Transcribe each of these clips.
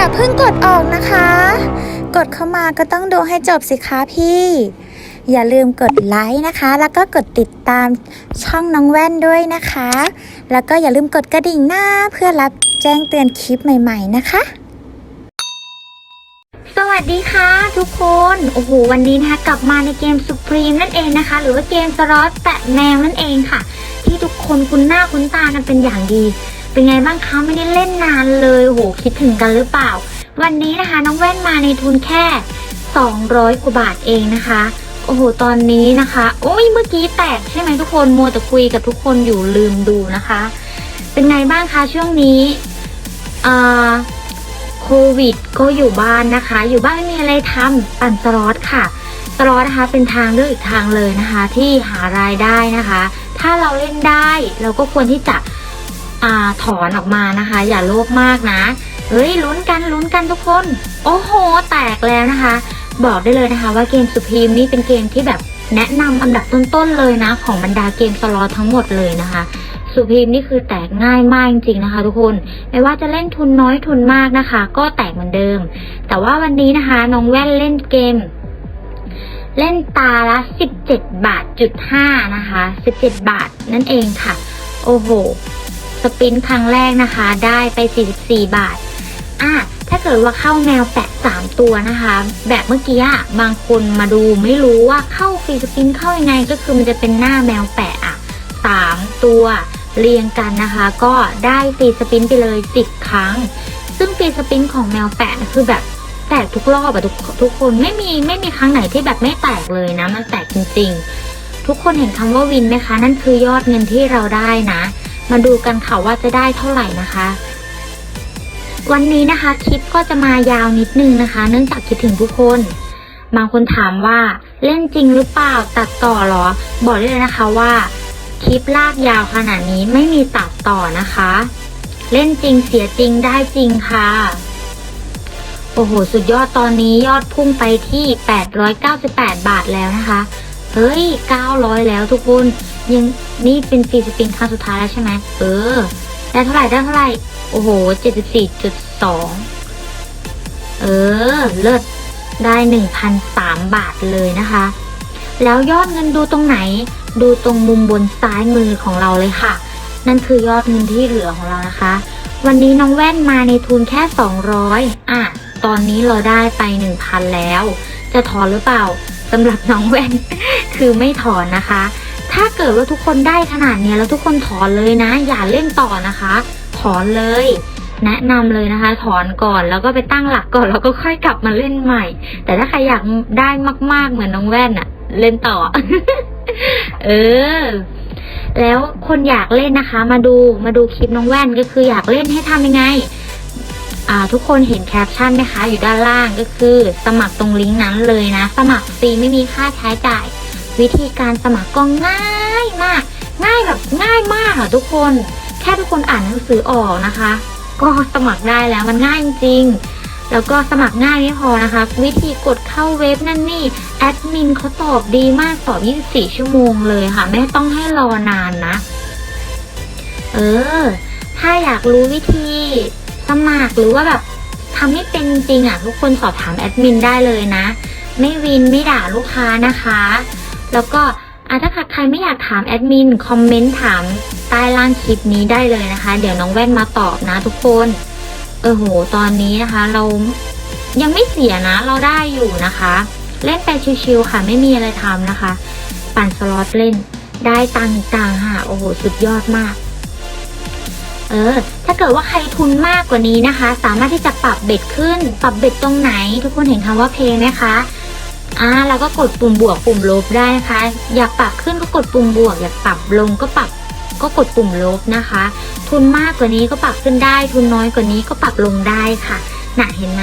อย่าเพิ่งกดออกนะคะ กดเข้ามาก็ต้องดูให้จบสิคะพี่ อย่าลืมกดไลค์นะคะ แล้วก็กดติดตามช่องน้องแว่นด้วยนะคะ แล้วก็อย่าลืมกดกระดิ่งหน้าเพื่อรับแจ้งเตือนคลิปใหม่ ๆ นะคะ สวัสดีค่ะทุกคน โอ้โหวันนี้นะคะกลับมาในเกม Supreme นั่นเองนะคะ หรือว่าเกมสล็อตแปะแมวนั่นเองค่ะ ที่ทุกคนคุ้นหน้าคุ้นตากันเป็นอย่างดี เป็นไงบ้างคะไม่ได้เล่นนานเลยโหคิดถึงกันหรือเปล่า วันนี้นะคะน้องแว่นมาในทุนแค่ 200กว่าบาทเองนะคะ โอ้โหตอนนี้นะคะ โอ้ยเมื่อกี้แตกใช่ไหมทุกคนมัวแต่คุยกับทุกคนอยู่ลืมดูนะคะ เป็นไงบ้างคะช่วงนี้อ่าโควิดก็อยู่บ้านนะคะ อยู่บ้านไม่มีอะไรทำปั่นสล็อตค่ะสล็อตนะคะเป็นทางเลือกอีกทางเลยนะคะ ที่หารายได้นะคะ ถ้าเราเล่นได้เราก็ควรที่จะ อ่าถอนออกมานะคะ อย่าโลภมากนะเฮ้ยลุ้นกันลุ้นกันทุกคน โอ้โห แตกแล้วนะคะ บอกได้เลยนะคะ ว่าเกมสุพีมนี่เป็นเกมที่แบบแนะนำอันดับต้นๆเลยนะ ของบรรดาเกมสล็อตทั้งหมดเลยนะคะสุพีมนี่คือแตกง่ายมากจริงๆนะคะ ทุกคนไม่ว่าจะเล่นทุนน้อยทุนมากนะคะ ก็แตกเหมือนเดิม แต่ว่าวันนี้นะคะน้องแว่นเล่นเกม เล่นตาละ 17 บาทจุดห้านะคะ 17 บาทนั่นเองค่ะ โอ้โห สปินครั้งแรกนะคะ ได้ไป 44 บาท อะ ถ้าเกิดว่าเข้าแมวแปะ3ตัวนะคะ แบบเมื่อกี้บางคนมาดูไม่รู้ว่าเข้าฟรีสปินเข้ายังไงก็คือมันจะเป็นหน้าแมวแปะอะสามตัวเรียงกันนะคะ ก็ได้ฟรีสปินไปเลย 10 ครั้ง ซึ่งฟรีสปินของแมวแปะนะคือแบบแตกทุกรอบอะทุกทุกคนไม่มีไม่มีครั้งไหนที่แบบไม่แตกเลยนะ มันแตกจริง ๆ ทุกคนเห็นคำว่าวินไหมคะ นั่นคือยอดเงินที่เราได้นะ มาดูกันค่ะว่าจะได้เท่าไหร่นะคะ วันนี้นะคะคลิปก็จะมายาวนิดนึงนะคะ เนื่องจากคิดถึงทุกคน บางคนถามว่าเล่นจริงหรือเปล่าตัดต่อหรอ บอกได้เลยนะคะว่า คลิปลากยาวขนาดนี้ไม่มีตัดต่อนะคะ เล่นจริงเสียจริงได้จริงค่ะโอ้โห สุดยอดตอนนี้ยอดพุ่งไปที่ 898 บาทแล้วนะคะ เฮ้ย 900 แล้วทุกคน ยังนี่เป็นฟรีสปริงครั้งสุดท้ายแล้วใช่ไหมเออ ได้เท่าไหร่ได้เท่าไหร่ โอ้โห74.2เออ เลิศได้1,003บาทเลยนะคะ แล้วยอดเงินดูตรงไหน ดูตรงมุมบนซ้ายมือของเราเลยค่ะ นั่นคือยอดเงินที่เหลือของเรานะคะ วันนี้น้องแว่นมาในทุนแค่200อะ ตอนนี้เราได้ไป1,000แล้ว จะถอนหรือเปล่าสำหรับน้องแว่น คือไม่ถอนนะคะ ถ้าเกิดว่าทุกคนได้ขนาดนี้แล้วทุกคนถอนเลยนะ อย่าเล่นต่อนะคะ ถอนเลย แนะนำเลยนะคะ ถอนก่อนแล้วก็ไปตั้งหลักก่อนแล้วก็ค่อยกลับมาเล่นใหม่ แต่ถ้าใครอยากได้มาก ๆ เหมือนน้องแว่นอะเล่นต่อ เออ แล้วคนอยากเล่นนะคะ มาดูมาดูคลิปน้องแว่นก็คืออยากเล่นให้ทำยังไงอ่าทุกคนเห็นแคปชั่นไหมคะ อยู่ด้านล่างก็คือ สมัครตรงลิงก์นั้นเลยนะ สมัครฟรีไม่มีค่าใช้จ่าย วิธีการสมัครก็ง่ายมาก ง่ายแบบง่ายมากอะทุกคน แค่ทุกคนอ่านหนังสือออกนะคะ ก็สมัครได้แล้วมันง่ายจริงแล้วก็สมัครง่ายไม่พอนะคะ วิธีกดเข้าเว็บนั่นนี่แอดมินเขาตอบดีมากตอบ 24 ชั่วโมงเลยค่ะ ไม่ต้องให้รอนานนะ เออ ถ้าอยากรู้วิธีสมัครหรือว่าแบบทำให้เป็นจริงอะ ทุกคนสอบถามแอดมินได้เลยนะ ไม่วินไม่ด่าลูกค้านะคะ แล้วก็ถ้าใครไม่อยากถามแอดมินคอมเมนต์ถามใต้ล่างคลิปนี้ได้เลยนะคะ เดี๋ยวน้องแว่นมาตอบนะทุกคน เออโห ตอนนี้นะคะ เรายังไม่เสียนะ เราได้อยู่นะคะ เล่นไปชิวๆค่ะ ไม่มีอะไรทำนะคะ ปั่นสล็อตเล่น ได้ตังค์ต่างค่ะ โอ้โห สุดยอดมาก เออ ถ้าเกิดว่าใครทุนมากกว่านี้นะคะ สามารถที่จะปรับเบ็ดขึ้น ปรับเบ็ดตรงไหน ทุกคนเห็นคำว่าเพลงไหมคะ อ่าเราก็กดปุ่มบวกปุ่มลบได้นะคะ อยากปรับขึ้นก็กดปุ่มบวก อยากปรับลงก็ปรับก็กดปุ่มลบนะคะ ทุนมากกว่านี้ก็ปรับขึ้นได้ ทุนน้อยกว่านี้ก็ปรับลงได้ค่ะน่ะเห็นไหม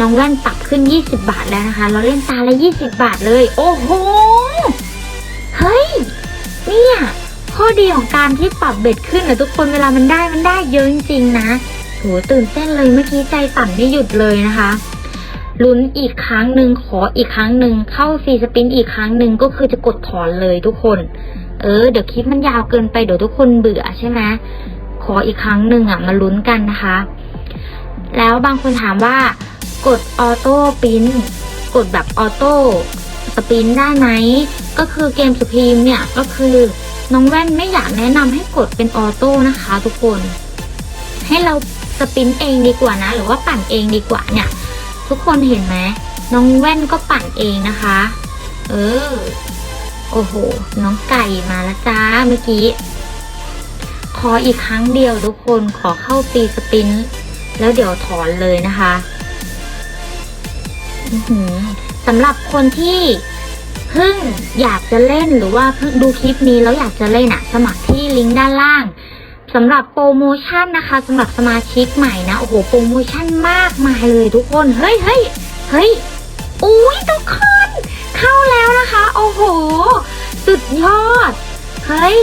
น้องแว่นปรับขึ้น 20 บาทแล้วนะคะ เราเล่นตาละ 20 บาทเลย โอ้โห เฮ้ย เนี่ยข้อดีของการที่ปรับเบ็ดขึ้นอะทุกคนเวลามันได้มันได้เยอะจริงๆนะโหตื่นเต้นเลยเมื่อกี้ใจสั่นไม่หยุดเลยนะคะ ลุ้นอีกครั้งหนึ่งขออีกครั้งหนึ่งเข้าฟรีสปินอีกครั้งหนึ่งก็คือจะกดถอนเลยทุกคน เออ เดี๋ยวคลิปมันยาวเกินไปเดี๋ยวทุกคนเบื่อใช่ไหมขออีกครั้งหนึ่งอะมาลุ้นกันนะคะ แล้วบางคนถามว่ากดออโต้ปินกดแบบออโต้สปินได้ไหมก็คือเกมสุพีมเนี่ยก็คือน้องแว่นไม่อยากแนะนำให้กดเป็นออโต้นะคะ ทุกคน ให้เราสปินเองดีกว่านะ หรือว่าปั่นเองดีกว่าเนี่ย ทุกคนเห็นไหมน้องแว่นก็ปั่นเองนะคะ เออ โอ้โห น้องไก่มาแล้วจ้าเมื่อกี้ ขออีกครั้งเดียวทุกคนขอเข้าตีสปิน แล้วเดี๋ยวถอนเลยนะคะสำหรับคนที่เพิ่งอยากจะเล่นหรือว่าเพิ่งดูคลิปนี้แล้วอยากจะเล่นอะสมัครที่ลิงก์ด้านล่าง สำหรับโปรโมชั่นนะคะสำหรับสมาชิกใหม่นะ โอ้โห โปรโมชั่นมากมายเลยทุกคน เฮ้ยเฮ้ยเฮ้ยอุ้ยทุกคน เข้าแล้วนะคะ โอ้โห สุดยอด เฮ้ย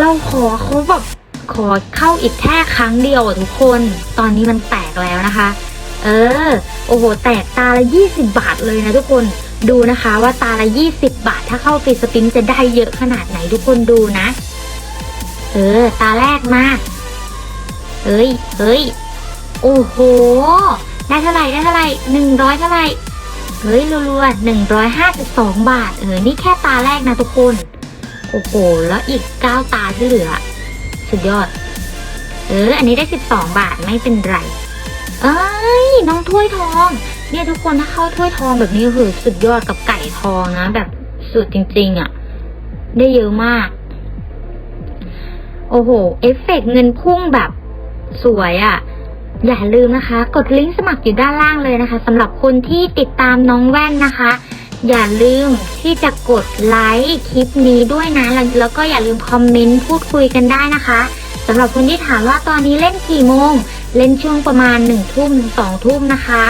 เราขอเขาแบบขอเข้าอีกแค่ครั้งเดียวทุกคน ตอนนี้มันแตกแล้วนะคะ เออ โอ้โห แตกตาละ 20 บาทเลยนะทุกคน ดูนะคะว่าตาละ 20 บาท ถ้าเข้าฟรีสปินจะได้เยอะขนาดไหนทุกคนดูนะ เออ ตาแรกมาเฮ้ยเฮ้ยโอ้โห ได้เท่าไหร่ได้เท่าไหร่หนึ่งร้อยเท่าไหร่เฮ้ยรัวๆหนึ่งร้อยห้าสิบสองบาท เออ นี่แค่ตาแรกนะทุกคน โอ้โห แล้วอีกเก้าตาที่เหลือ สุดยอด เออ อันนี้ได้สิบสองบาทไม่เป็นไร เอ้ย น้องถ้วยทอง เนี่ยทุกคนถ้าเข้าถ้วยทองแบบนี้คือสุดยอดกับไก่ทองนะ แบบสุดจริง ๆอะ ได้เยอะมาก โอ้โห เอฟเฟกต์เงินพุ่งแบบสวยอะ่ะ อย่าลืมนะคะ กดลิงก์สมัครอยู่ด้านล่างเลยนะคะสำหรับคนที่ติดตามน้องแว่นนะคะ อย่าลืมที่จะกดไลค์คลิปนี้ด้วยนะ แล้วก็อย่าลืมคอมเมนต์พูดคุยกันได้นะคะสำหรับคนที่ถามว่าตอนนี้เล่นกี่โมง เล่นช่วงประมาณหนึ่งทุ่มถึงสองทุ่มนะคะ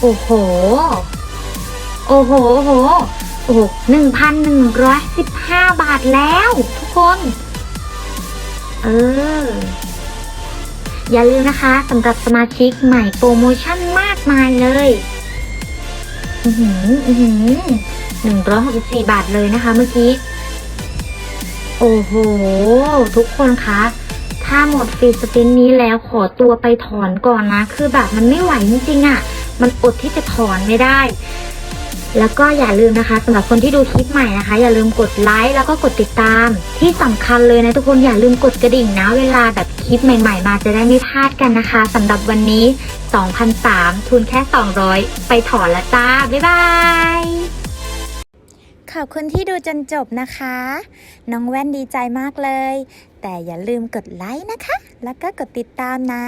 โอ้โห โอ้โห โอ้โหโอ้โหหนึ่งพันหนึ่งร้อยสิบห้าบาทแล้ว คน เออ อย่าลืมนะคะสำหรับสมาชิกใหม่โปรโมชั่นมากมายเลย อือหือ อือหือหนึ่งร้อยหกสิบสี่บาทเลยนะคะเมื่อกี้ โอ้โห ทุกคนคะถ้าหมดฟรีสปินนี้แล้วขอตัวไปถอนก่อนนะ คือแบบมันไม่ไหวจริงๆอะ่ะ มันอดที่จะถอนไม่ได้ แล้วก็อย่าลืมนะคะสำหรับคนที่ดูคลิปใหม่นะคะ อย่าลืมกดไลค์แล้วก็กดติดตาม ที่สำคัญเลยนะทุกคนอย่าลืมกดกระดิ่งนะ เวลาแบบคลิปใหม่ ๆ มาจะได้ไม่พลาดกันนะคะสำหรับวันนี้ 2,003 ทุนแค่ 200 ไปถอนละจ้า บ๊ายบายขอบคุณที่ดูจนจบนะคะ น้องแว่นดีใจมากเลย แต่อย่าลืมกดไลค์นะคะ แล้วก็กดติดตามนะ